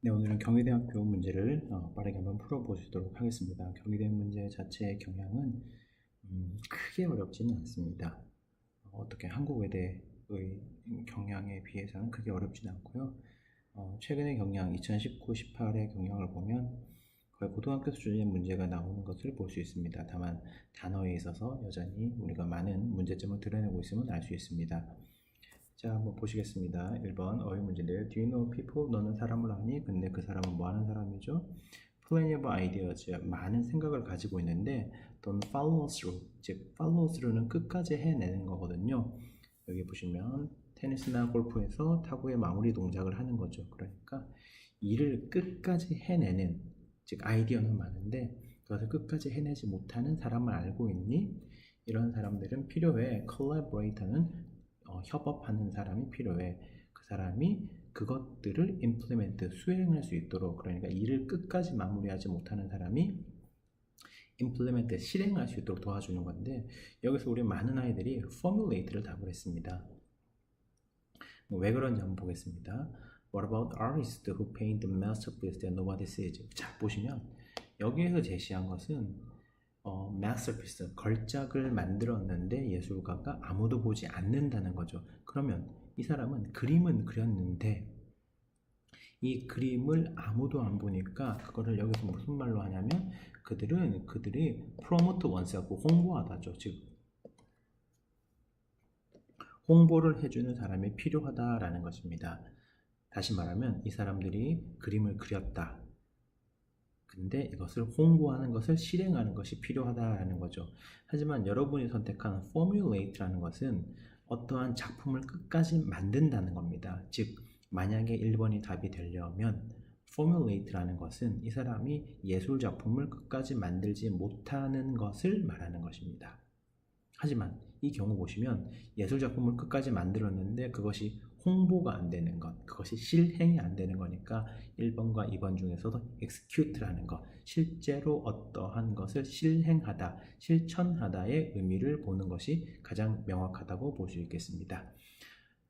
네, 오늘은 경희대학교 문제를 어, 빠르게 한번 풀어보시도록 하겠습니다. 경희대 문제 자체의 경향은 음, 크게 어렵지는 않습니다. 어, 어떻게 한국외대의 경향에 비해서는 크게 어렵지는 않고요. 어, 최근의 경향, 2019, 18의 경향을 보면 거의 고등학교 수준의 문제가 나오는 것을 볼 수 있습니다. 다만 단어에 있어서 여전히 우리가 많은 문제점을 드러내고 있음을 알 수 있습니다. 자, 한번 보시겠습니다. 1번 어휘 문제인데요. Do you know people? 너는 사람을 아니? 근데 그 사람은 뭐 하는 사람이죠? plenty of ideas, 많은 생각을 가지고 있는데 don't follow through, 즉 follow through는 끝까지 해내는 거거든요. 여기 보시면 테니스나 골프에서 타구의 마무리 동작을 하는 거죠. 그러니까 일을 끝까지 해내는, 즉 아이디어는 많은데 그것을 끝까지 해내지 못하는 사람을 알고 있니? 이런 사람들은 필요해. collaborator는 어, 협업하는 사람이 필요해. 그 사람이 그것들을 implement, 수행할 수 있도록 그러니까 일을 끝까지 마무리하지 못하는 사람이 implement, 실행할 수 있도록 도와주는 건데 여기서 우리 많은 아이들이 formulate를 답을 했습니다. 뭐왜 그런지 한번 보겠습니다. What about artists who paint the masterpiece that nobody sees? 자 보시면 여기에서 제시한 것은 어, masterpiece, 걸작을 만들었는데 예술가가 아무도 보지 않는다는 거죠. 그러면 이 사람은 그림은 그렸는데 이 그림을 아무도 안 보니까 그거를 여기서 무슨 말로 하냐면 그들은 그들이 promote oneself, 홍보하다죠. 즉 홍보를 해주는 사람이 필요하다라는 것입니다. 다시 말하면 이 사람들이 그림을 그렸다. 근데 이것을 홍보하는 것을 실행하는 것이 필요하다라는 거죠. 하지만 여러분이 선택한 formulate라는 것은 어떠한 작품을 끝까지 만든다는 겁니다. 즉, 만약에 1번이 답이 되려면 formulate라는 것은 이 사람이 예술 작품을 끝까지 만들지 못하는 것을 말하는 것입니다. 하지만 이 경우 보시면 예술 작품을 끝까지 만들었는데 그것이 홍보가 안 되는 것, 그것이 실행이 안 되는 거니까 1번과 2번 중에서도 execute라는 것, 실제로 어떠한 것을 실행하다, 실천하다의 의미를 보는 것이 가장 명확하다고 볼 수 있겠습니다.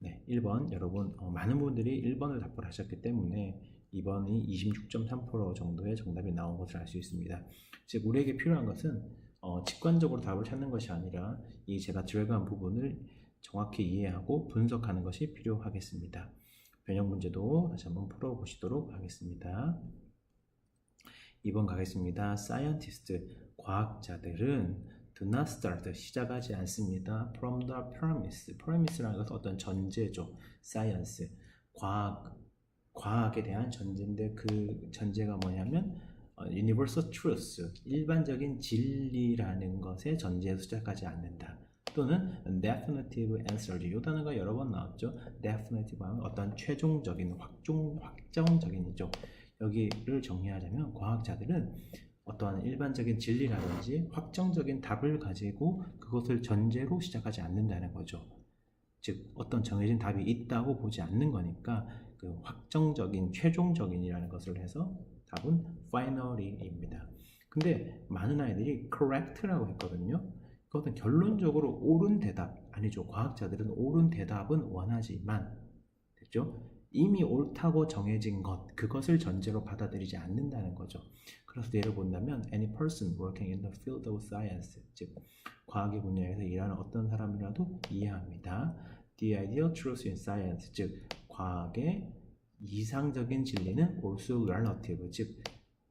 네, 1번 여러분 어, 많은 분들이 1번을 답을 하셨기 때문에 2번이 26.3% 정도의 정답이 나온 것을 알 수 있습니다. 즉 우리에게 필요한 것은 어, 직관적으로 답을 찾는 것이 아니라 이 제가 드래그한 부분을 정확히 이해하고 분석하는 것이 필요하겠습니다. 변형 문제도 다시 한번 풀어보시도록 하겠습니다. 2번 가겠습니다. scientist, 과학자들은 do not start, 시작하지 않습니다. from the premise, premise라는 것은 어떤 전제죠. science, 과학, 과학에 대한 전제인데 그 전제가 뭐냐면 어, universal truth, 일반적인 진리라는 것의 전제에서 시작하지 않는다. 또는 definitive answer, 이 단어가 여러 번 나왔죠. definitive 하면 어떤 최종적인, 확종, 확정적인이죠. 여기를 정리하자면 과학자들은 어떠한 일반적인 진리라든지 확정적인 답을 가지고 그것을 전제로 시작하지 않는다는 거죠. 즉 어떤 정해진 답이 있다고 보지 않는 거니까 그 확정적인 최종적인이라는 것을 해서 답은 finaly입니다. 근데 많은 아이들이 correct라고 했거든요. 그것은 결론적으로 옳은 대답 아니죠. 과학자들은 옳은 대답은 원하지만 됐죠? 이미 옳다고 정해진 것 그것을 전제로 받아들이지 않는다는 거죠. 그래서 예를 본다면 any person working in the field of science 즉 과학의 분야에서 일하는 어떤 사람이라도 이해합니다. The ideal truth in science 즉 과학의 이상적인 진리는 also relative 즉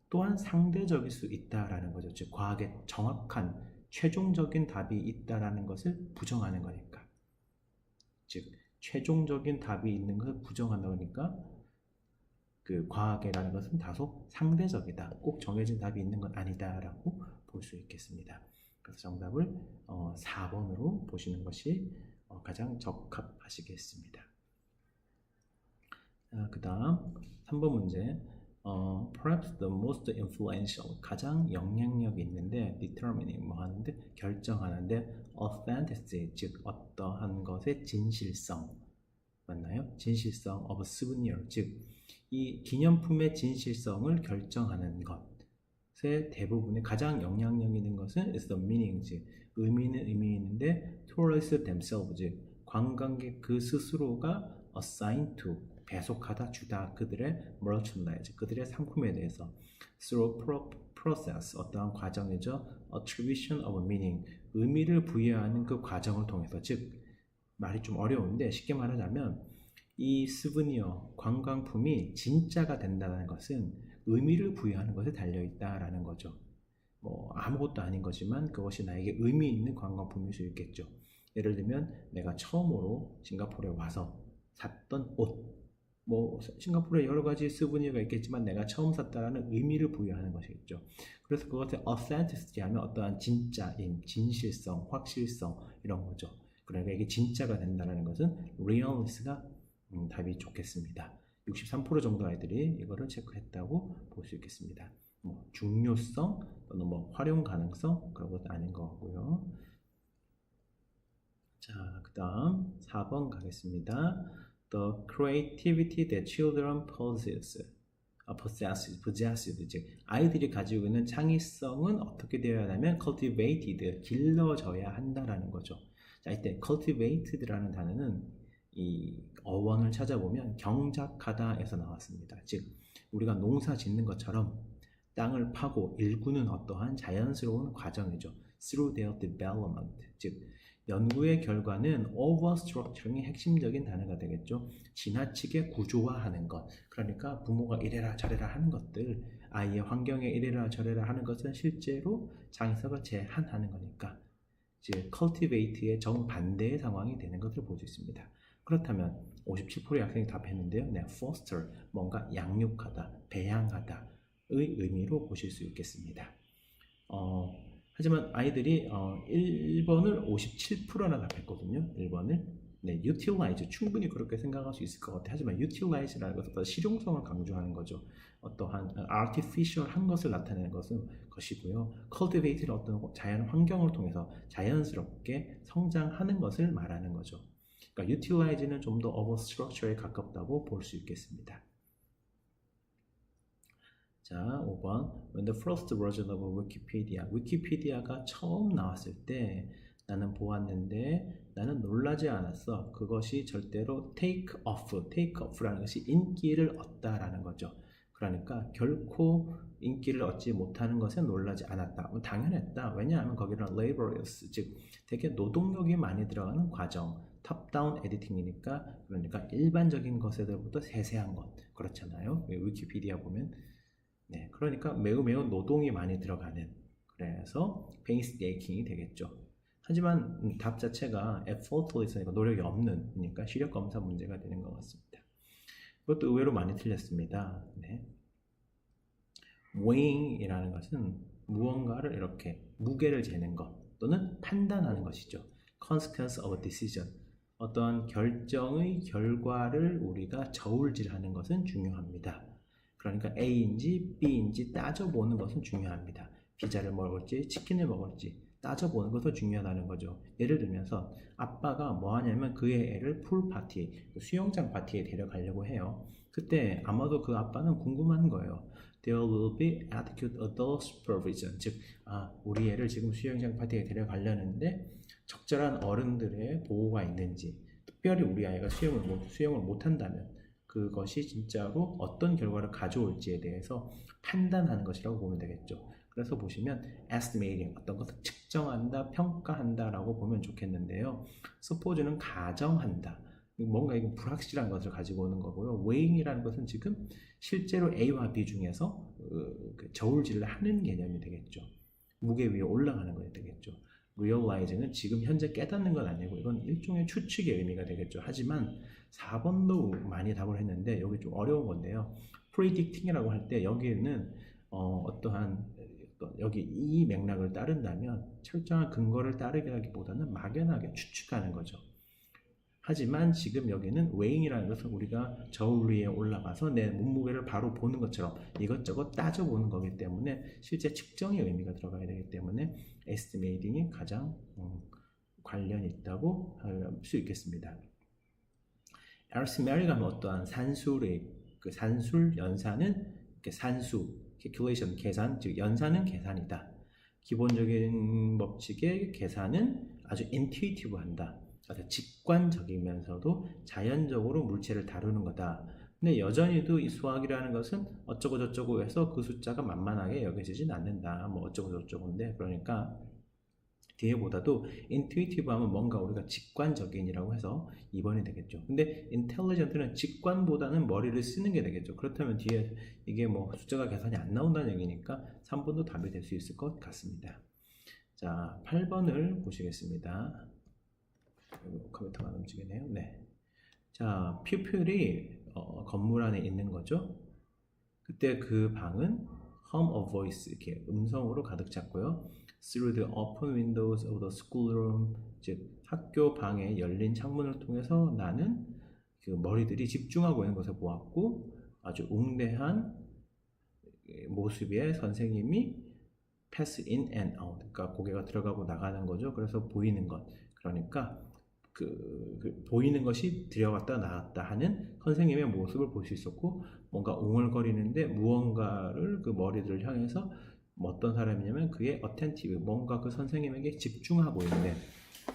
또한 상대적일 수 있다라는 거죠. 즉 과학의 정확한 최종적인 답이 있다라는 것을 부정하는 거니까. 즉 최종적인 답이 있는 것을 부정한다 그러니까 그 과학이라는 것은 다소 상대적이다. 꼭 정해진 답이 있는 건 아니다라고 볼 수 있겠습니다. 그래서 정답을 어, 4번으로 보시는 것이 어, 가장 적합하시겠습니다. 아, 그 다음 3번 문제 어, perhaps the most influential 가장 영향력 있는데 determining 뭐 하는데 결정하는데 authenticity 즉 어떠한 것의 진실성 맞나요? 진실성 of souvenir 즉이 기념품의 진실성을 결정하는 것의 대부분의 가장 영향력 있는 것은 is the meaning 즉 의미는 의미 있는데 tourists themselves 즉 관광객 그 스스로가 assign to 배속하다 주다 그들의 merchandise 그들의 상품에 대해서 through pro- process 어떠한 과정이죠 attribution of meaning 의미를 부여하는 그 과정을 통해서 즉 말이 좀 어려운데 쉽게 말하자면 이 스브니어 관광품이 진짜가 된다는 것은 의미를 부여하는 것에 달려 있다라는 거죠. 뭐 아무것도 아닌 거지만 그것이 나에게 의미 있는 관광품일 수 있겠죠. 예를 들면 내가 처음으로 싱가포르에 와서 샀던 옷. 뭐 싱가포르에 여러 가지 스브니어가 있겠지만 내가 처음 샀다라는 의미를 부여하는 것이겠죠. 그래서 그것의 authenticity 하면 어떠한 진짜임, 진실성, 확실성 이런 거죠. 그러니까 이게 진짜가 된다는 것은 realness가 음, 답이 좋겠습니다. 63% 정도 아이들이 이거를 체크했다고 볼 수 있겠습니다. 뭐 중요성 또는 뭐 활용 가능성 그런 것도 아닌 것 같고요. 자, 그 다음 4번 가겠습니다. The creativity that children possess, 아, possess, possess, 즉 아이들이 가지고 있는 창의성은 어떻게 되어야 하냐면 cultivated, 길러져야 한다라는 거죠. 자, 이때 cultivated라는 단어는 이 어원을 찾아보면 경작하다에서 나왔습니다. 즉 우리가 농사 짓는 것처럼 땅을 파고 일구는 어떠한 자연스러운 과정이죠. through their development. 즉 연구의 결과는 overstructuring이 핵심적인 단어가 되겠죠. 지나치게 구조화하는 것. 그러니까 부모가 이래라 저래라 하는 것들, 아이의 환경에 이래라 저래라 하는 것은 실제로 장애석을 제한하는 거니까. 즉 cultivate의 정반대의 상황이 되는 것을 볼 수 있습니다. 그렇다면 57%의 학생이 답했는데요. 네, foster 뭔가 양육하다, 배양하다의 의미로 보실 수 있겠습니다. 어, 하지만 아이들이 어, 1번을 57%나 답했거든요. 1번을 네, utilize 충분히 그렇게 생각할 수 있을 것 같아요. 하지만 utilize라는 것은 어떤 실용성을 강조하는 거죠. 어떠한 artificial한 것을 나타내는 것은 것이고요. cultivate는 어떤 자연 환경을 통해서 자연스럽게 성장하는 것을 말하는 거죠. 그러니까 utilize는 좀 더 overstructure에 가깝다고 볼 수 있겠습니다. 자, 5번. When the first version of Wikipedia, 위키피디아가 처음 나왔을 때 나는 보았는데 나는 놀라지 않았어. 그것이 절대로 take off, take off라는 것이 인기를 얻다라는 거죠. 그러니까 결코 인기를 얻지 못하는 것에 놀라지 않았다. 뭐 당연했다. 왜냐하면 거기는 laborious, 즉 되게 노동력이 많이 들어가는 과정, 탑다운 에디팅이니까 그러니까 일반적인 것에서부터 세세한 것 그렇잖아요. 위키피디아 보면 네, 그러니까 매우 매우 노동이 많이 들어가는 그래서 페이스테이킹이 되겠죠. 하지만 음, 답 자체가 effortless니까 노력이 없는 그러니까 시력 검사 문제가 되는 것 같습니다. 그것도 의외로 많이 틀렸습니다. 네. weighing이라는 것은 무언가를 이렇게 무게를 재는 것 또는 판단하는 것이죠. consequence of a decision 어떠한 결정의 결과를 우리가 저울질하는 것은 중요합니다. 그러니까 A인지 B인지 따져보는 것은 중요합니다. 피자를 먹을지 치킨을 먹을지 따져보는 것도 중요하다는 거죠. 예를 들면서 아빠가 뭐 하냐면 그의 애를 풀 파티, 수영장 파티에 데려가려고 해요. 그때 아마도 그 아빠는 궁금한 거예요. There will be adequate adult supervision. 즉, 아, 우리 애를 지금 수영장 파티에 데려가려는데 적절한 어른들의 보호가 있는지, 특별히 우리 아이가 수영을 못, 수영을 못한다면 그것이 진짜로 어떤 결과를 가져올지에 대해서 판단하는 것이라고 보면 되겠죠. 그래서 보시면 estimating 어떤 것을 측정한다, 평가한다라고 보면 좋겠는데요. suppose는 가정한다. 뭔가 이거 불확실한 것을 가지고 오는 거고요. weighing이라는 것은 지금 실제로 A와 B 중에서 어, 그 저울질을 하는 개념이 되겠죠. 무게 위에 올라가는 것이 되겠죠. Realizing은 지금 현재 깨닫는 건 아니고 이건 일종의 추측의 의미가 되겠죠. 하지만 4번도 많이 답을 했는데 여기 좀 어려운 건데요. predicting이라고 할 때 여기에는 어, 어떤 여기 이 맥락을 따른다면 철저한 근거를 따르기보다는 막연하게 추측하는 거죠. 하지만 지금 여기는 weighing이라는 것은 우리가 저울 위에 올라가서 내 몸무게를 바로 보는 것처럼 이것저것 따져보는 거기 때문에 실제 측정의 의미가 들어가야 되기 때문에 estimating이 가장 음, 관련이 있다고 할 수 있겠습니다. arithmetic하면 어떠한 산술의 그 산술 연산은 산수 calculation 계산 즉 연산은 계산이다. 기본적인 법칙의 계산은 아주 intuitive한다. 직관적이면서도 자연적으로 물체를 다루는 거다. 근데 여전히도 이 수학이라는 것은 어쩌고 저쩌고 해서 그 숫자가 만만하게 여겨지진 않는다. 뭐 어쩌고 저쩌고인데 그러니까 뒤에보다도 intuitive 하면 뭔가 우리가 직관적인이라고 해서 2번이 되겠죠. 근데 intelligent는 직관보다는 머리를 쓰는 게 되겠죠. 그렇다면 뒤에 이게 뭐 숫자가 계산이 안 나온다는 얘기니까 3번도 답이 될 수 있을 것 같습니다. 자, 8번을 보시겠습니다. 컴퓨터가 안 움직이네요. 네. 자, 퓨플이 어, 건물 안에 있는 거죠. 그때 그 방은 hum of voice 이렇게 음성으로 가득 찼고요. Through the open windows of the schoolroom, 즉 학교 방에 열린 창문을 통해서 나는 그 머리들이 집중하고 있는 것을 보았고 아주 웅대한 모습의 선생님이 pass in and out, 그러니까 고개가 들어가고 나가는 거죠. 그래서 보이는 것, 그러니까 그, 그 보이는 것이 들어갔다 나왔다 하는 선생님의 모습을 볼 수 있었고 뭔가 웅얼거리는데 무언가를 그 머리들을 향해서 뭐 어떤 사람이냐면 그의 attentive 뭔가 그 선생님에게 집중하고 있는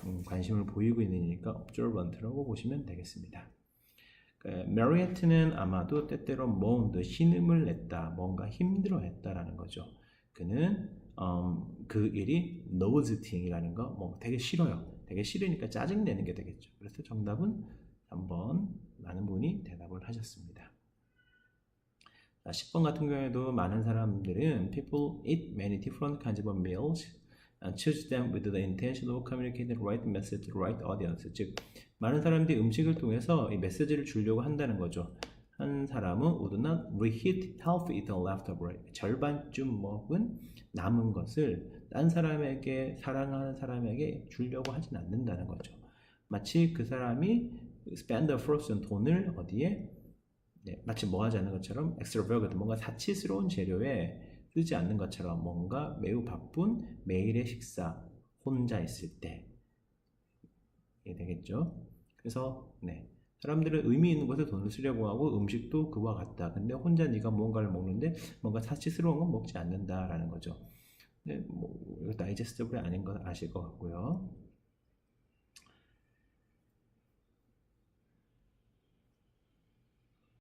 음, 관심을 보이고 있으니까 observant라고 보시면 되겠습니다. 그, 메리에트는 아마도 때때로 moaned 신음을 냈다 뭔가 힘들어했다라는 거죠. 그는 음, 그 일이 noseting이라는 거 뭐 되게 싫어요. 되게 싫으니까 짜증 내는 게 되겠죠. 그래서 정답은 3번 많은 분이 대답을 하셨습니다. 자, 10번 같은 경우에도 많은 사람들은 people eat many different kinds of meals and choose them with the intention of communicating the right message to the right audience. 즉, 많은 사람들이 음식을 통해서 이 메시지를 주려고 한다는 거죠. 한 사람은 would not reheat half-eaten leftover. 절반쯤 먹은 남은 것을 딴 사람에게 사랑하는 사람에게 주려고 하진 않는다는 거죠. 마치 그 사람이 spend a fraction 돈을 어디에 네, 마치 뭐 하지 않는 것처럼 extravagant 뭔가 사치스러운 재료에 쓰지 않는 것처럼 뭔가 매우 바쁜 매일의 식사 혼자 있을 때 이게 되겠죠. 그래서 네. 사람들은 의미 있는 것에 돈을 쓰려고 하고 음식도 그와 같다. 근데 혼자 네가 무언가를 먹는데 뭔가 사치스러운 건 먹지 않는다라는 거죠. 네, 뭐 이거 다이제스트블이 아닌 거 아실 것 같고요.